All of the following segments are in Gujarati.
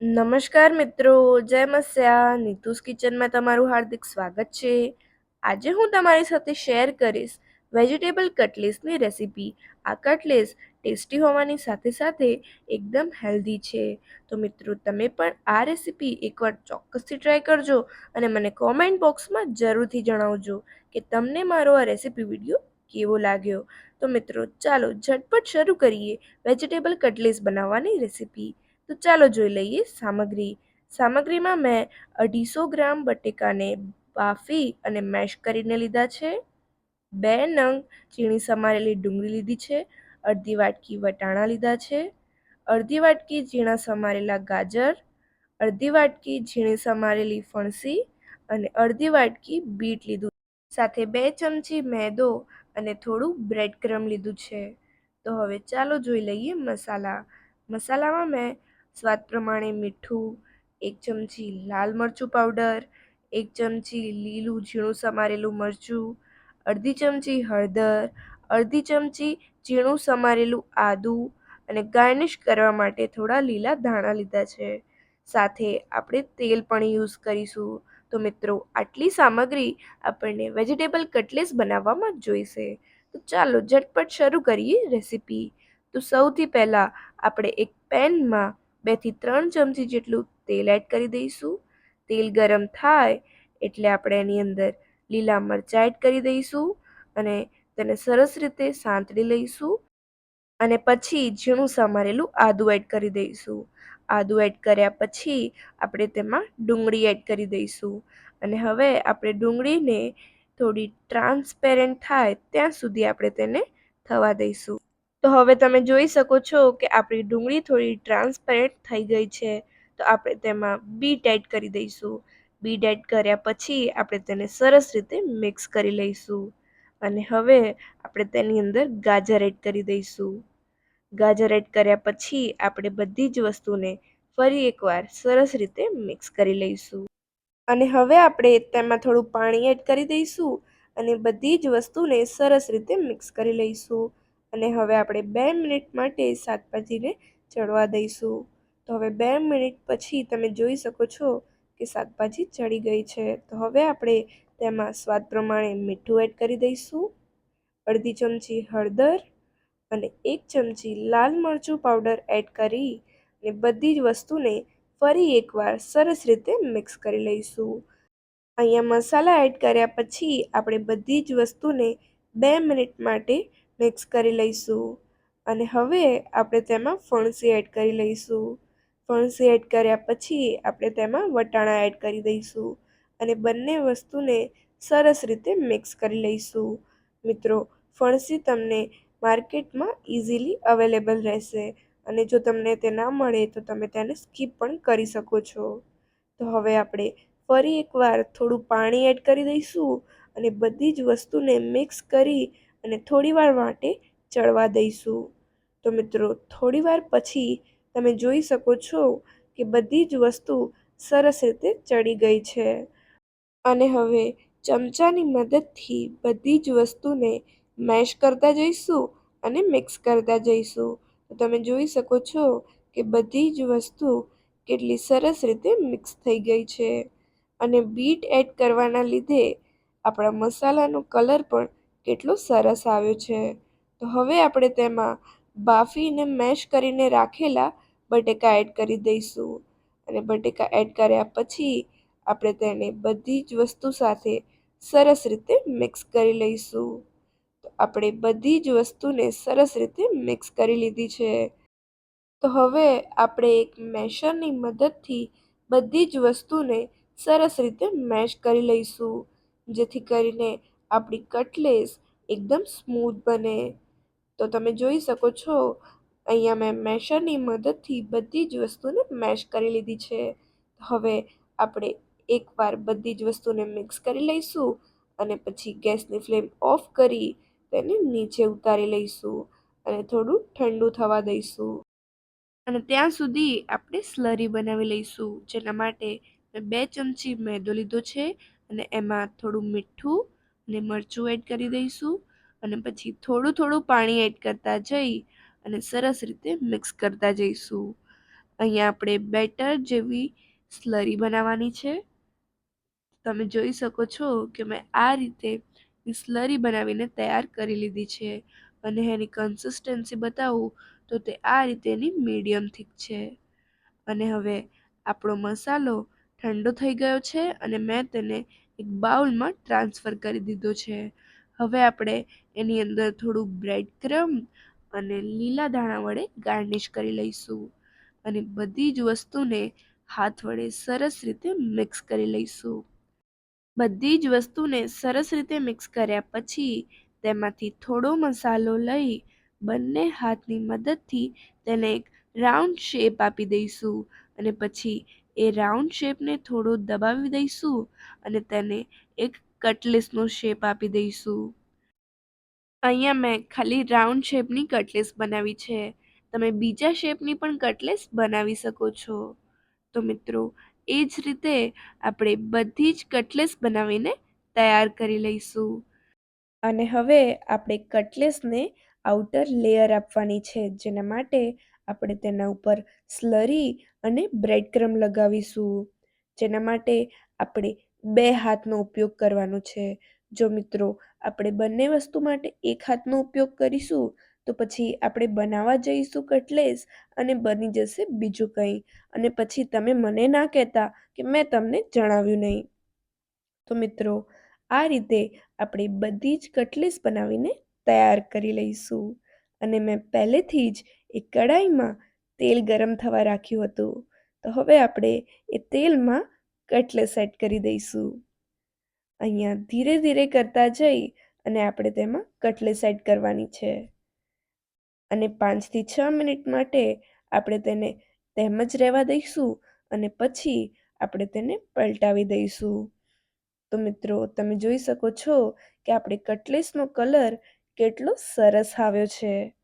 નમસ્કાર મિત્રો, જય મસ્યા. નીતુસ કિચનમાં તમારું હાર્દિક સ્વાગત છે. આજે હું તમારી સાથે શેર કરીશ વેજીટેબલ કટલેસની રેસીપી. આ કટલેસ ટેસ્ટી હોવાની સાથે સાથે એકદમ હેલ્ધી છે. તો મિત્રો, તમે પણ આ રેસીપી એકવાર ચોક્કસથી ટ્રાય કરજો અને મને કોમેન્ટ બોક્સમાં જરૂરથી જણાવજો કે તમને મારો આ રેસીપી વીડિયો કેવો લાગ્યો. તો મિત્રો, ચાલો ઝટપટ શરૂ કરીએ વેજીટેબલ કટલેસ બનાવવાની રેસીપી. તો ચાલો જોઈ લઈએ સામગ્રી. સામગ્રીમાં મેં અઢીસો ગ્રામ બટેકાને બાફી અને મેશ કરીને લીધા છે. બે નંગ ઝીણી સમારેલી ડુંગળી લીધી છે. અડધી વાટકી વટાણા લીધા છે. અડધી વાટકી ઝીણા સમારેલા ગાજર, અડધી વાટકી ઝીણી સમારેલી ફણસી અને અડધી વાટકી બીટ લીધું સાથે બે ચમચી મેદો અને થોડું બ્રેડ ક્રમ લીધું છે. તો હવે ચાલો જોઈ લઈએ મસાલા. મસાલામાં મેં સ્વાદ પ્રમાણે મીઠું, એક ચમચી લાલ મરચું પાવડર એક ચમચી લીલું ઝીણું સમારેલું મરચું, અડધી ચમચી હળદર, અડધી ચમચી ઝીણું સમારેલું આદું અને ગાર્નિશ કરવા માટે થોડા લીલા ધાણા લીધા છે. સાથે આપણે તેલ પણ યુઝ કરીશું. તો મિત્રો, આટલી સામગ્રી આપણને વેજીટેબલ કટલેસ બનાવવામાં જોઈશે. તો ચાલો ઝટપટ શરૂ કરીએ રેસીપી તો સૌથી પહેલાં આપણે એક પેનમાં બેથી ત્રણ ચમચી જેટલું તેલ એડ કરી દઈશું. તેલ ગરમ થાય એટલે આપણે એની અંદર લીલા મરચાં એડ કરી દઈશું અને તેને સરસ રીતે સાંતળી લઈશું. અને પછી ઝીણું સમારેલું આદું એડ કરી દઈશું. આદું એડ કર્યા પછી આપણે તેમાં ડુંગળી એડ કરી દઈશું. અને હવે આપણે ડુંગળીને થોડી ટ્રાન્સપેરેન્ટ થાય ત્યાં સુધી આપણે તેને થવા દઈશું. તો હવે તમે જોઈ શકો છો કે આપણી ડુંગળી થોડી ટ્રાન્સપેરન્ટ થઈ ગઈ છે. તો આપણે તેમાં બીટ એડ કરી દઈશું. બીટ એડ કર્યા પછી આપણે તેને સરસ રીતે મિક્સ કરી લઈશું. અને હવે આપણે તેની અંદર ગાજર એડ કરી દઈશું. ગાજર એડ કર્યા પછી આપણે બધી જ વસ્તુને ફરી એકવાર સરસ રીતે મિક્સ કરી લઈશું. અને હવે આપણે તેમાં થોડું પાણી એડ કરી દઈશું અને બધી જ વસ્તુને સરસ રીતે મિક્સ કરી લઈશું. અને હવે આપણે બે મિનિટ માટે શાકભાજીને ચડવા દઈશું. તો હવે બે મિનિટ પછી તમે જોઈ શકો છો કે શાકભાજી ચડી ગઈ છે. તો હવે આપણે તેમાં સ્વાદ પ્રમાણે મીઠું એડ કરી દઈશું. અડધી ચમચી હળદર અને એક ચમચી લાલ મરચું પાવડર એડ કરી અને બધી જ વસ્તુને ફરી એકવાર સરસ રીતે મિક્સ કરી લઈશું. અહીંયા મસાલા એડ કર્યા પછી આપણે બધી જ વસ્તુને બે મિનિટ માટે મિક્સ કરી લઈશું. અને હવે આપણે તેમાં ફણસી એડ કરી લઈશું. ફણસી એડ કર્યા પછી આપણે તેમાં વટાણા એડ કરી દઈશું. અને બંને વસ્તુને સરસ રીતે મિક્સ કરી લઈશું. મિત્રો, ફણસી તમને માર્કેટમાં ઇઝીલી અવેલેબલ રહેશે. અને જો તમને તે ના મળે તો તમે તેને સ્કીપ પણ કરી શકો છો. તો હવે આપણે ફરી એકવાર થોડું પાણી એડ કરી દઈશું અને બધી જ વસ્તુને મિક્સ કરી અને થોડીવાર માટે ચડવા દઈશું. તો મિત્રો થોડીવાર પછી તમે જોઈ શકો છો કે બધી જ વસ્તુ સરસ રીતે ચડી ગઈ છે. અને હવે ચમચાની મદદથી બધી જ વસ્તુને મેશ કરતા જઈશું અને મિક્સ કરતા જઈશું. તો તમે જોઈ શકો છો કે બધી જ વસ્તુ કેટલી સરસ રીતે મિક્સ થઈ ગઈ છે. અને બીટ એડ કરવાના લીધે આપણા મસાલાનો કલર પણ કેટલો સરસ આવ્યો છે. તો હવે આપણે તેમાં બાફીને મેશ કરીને રાખેલા બટેકા એડ કરી દઈશું. અને બટેકા એડ કર્યા પછી આપણે તેને બધી જ વસ્તુ સાથે સરસ રીતે મિક્સ કરી લઈશું. તો આપણે બધી જ વસ્તુને સરસ રીતે મિક્સ કરી લીધી છે. તો હવે આપણે એક મેશરની મદદથી બધી જ વસ્તુને સરસ રીતે મેશ કરી લઈશું. જેથી કરીને આપણી કટલેસ એકદમ સ્મૂથ બને. તો તમે જોઈ શકો છો, અહીંયા મેં મેશરની મદદથી બધી જ વસ્તુને મેશ કરી લીધી છે. હવે આપણે એકવાર બધી જ વસ્તુને મિક્સ કરી લઈશું અને પછી ગેસની ફ્લેમ ઓફ કરી તેને નીચે ઉતારી લઈશું અને થોડું ઠંડુ થવા દઈશું. અને ત્યાં સુધી આપણે સ્લરી બનાવી લઈશું, જેના માટે મેં બે ચમચી મેદો લીધો છે અને એમાં થોડું મીઠું અને મરચું એડ કરી દઈશું અને પછી થોડું થોડું પાણી એડ કરતા જઈ અને સરસ રીતે મિક્સ કરતા જઈશું. અહીંયા આપણે બેટર જેવી સ્લરી બનાવવાની છે. તમે જોઈ શકો છો કે મેં આ રીતે સ્લરી બનાવીને તૈયાર કરી લીધી છે અને એની કન્સિસ્ટન્સી બતાવું તો તે આ રીતેની મીડિયમ થીક છે. અને હવે આપણો મસાલો ઠંડો થઈ ગયો છે અને મેં તેને એક બાઉલમાં ટ્રાન્સફર કરી દીધો છે. હવે આપણે એની અંદર થોડું બ્રેડ ક્રમ અને લીલા ધાણા વડે ગાર્નિશ કરી લઈશું અને બધી જ વસ્તુને હાથ વડે સરસ રીતે મિક્સ કરી લઈશું. બધી જ વસ્તુને સરસ રીતે મિક્સ કર્યા પછી તેમાંથી થોડો મસાલો લઈ બંને હાથની મદદથી તેને એક રાઉન્ડ શેપ આપી દઈશું અને પછી એ રાઉન્ડ શેપને થોડો દબાવી દઈશું અને તેને એક કટલેસનો શેપ આપી દઈશું. અહીંયા મેં ખાલી રાઉન્ડ શેપની કટલેસ બનાવી છે. તમે બીજા શેપની પણ કટલેસ બનાવી શકો છો. તો મિત્રો, એ જ રીતે આપણે બધી જ કટલેસ બનાવીને તૈયાર કરી લઈશું. અને હવે આપણે કટલેસને આઉટર લેયર આપવાની છે, જેના માટે આપણે તેના ઉપર સ્લરી અને બ્રેડ ક્રમ લગાવીશું. જેના માટે આપણે બે હાથનો ઉપયોગ કરવાનો છે. જો મિત્રો, આપણે બંને વસ્તુ માટે એક હાથનો ઉપયોગ કરીશું, તો પછી આપણે બનાવવા જઈશું કટલેસ અને બની જશે બીજું કંઈ. અને પછી તમે મને ના કહેતા કે મેં તમને જણાવ્યું નહીં. તો મિત્રો, આ રીતે આપણે બધી જ કટલેસ બનાવીને તૈયાર કરી લઈશું. અને મેં પહેલેથી જ એક કડાઈમાં તેલ ગરમ થવા રાખ્યું હતું. તો હવે આપણે એ તેલમાં કટલેસ સેટ કરી દઈશું. અહીંયા ધીરે ધીરે કરતા જઈ અને આપણે તેમાં કટલેસ સેટ કરવાની છે. અને પાંચથી છ મિનિટ માટે આપણે તેને તેમ જ રહેવા દઈશું અને પછી આપણે તેને પલટાવી દઈશું. તો મિત્રો, તમે જોઈ શકો છો કે આપણે કટલેસનો કલર કેટલો સરસ આવ્યો છે.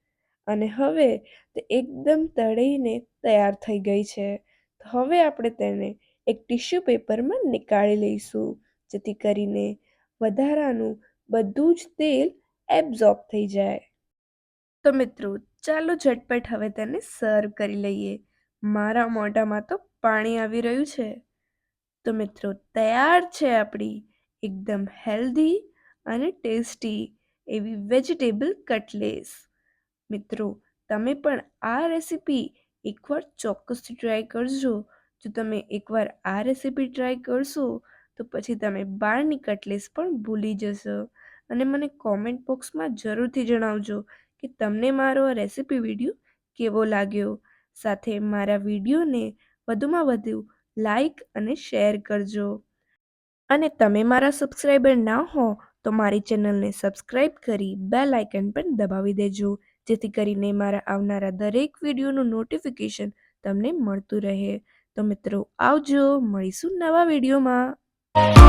અને હવે તે એકદમ તળીને તૈયાર થઈ ગઈ છે. તો હવે આપણે તેને એક ટીશ્યુ પેપરમાં નીકાળી લઈશું, જેથી કરીને વધારાનું બધું જ તેલ એબ્ઝોર્બ થઈ જાય. તો મિત્રો, ચાલો ઝટપટ હવે તેને સર્વ કરી લઈએ. મારા મોઢામાં તો પાણી આવી રહ્યું છે. તો મિત્રો, તૈયાર છે આપણી એકદમ હેલ્ધી અને ટેસ્ટી એવી વેજીટેબલ કટલેસ મિત્રો, તમે પણ આ રેસીપી એકવાર ચોક્કસ ટ્રાય કરજો. જો તમે એકવાર આ રેસીપી ટ્રાય કરશો, તો પછી તમે બહારની કટલેસ પણ ભૂલી જશો. અને મને કોમેન્ટ બોક્સમાં જરૂરથી જણાવજો કે તમને મારો રેસીપી વીડિયો કેવો લાગ્યો. સાથે મારા વિડીયોને વધુમાં વધુ લાઈક અને શેર કરજો. અને તમે મારા સબસ્ક્રાઈબર ના હો, તો મારી ચેનલને સબસ્ક્રાઈબ કરી બેલ આઇકન પણ દબાવી દેજો. જેથી કરીને મારા આવનારા દરેક વિડીયોનું નોટિફિકેશન તમને મળતું રહે. તો મિત્રો, આવજો, મળીશું નવા વિડીયોમાં.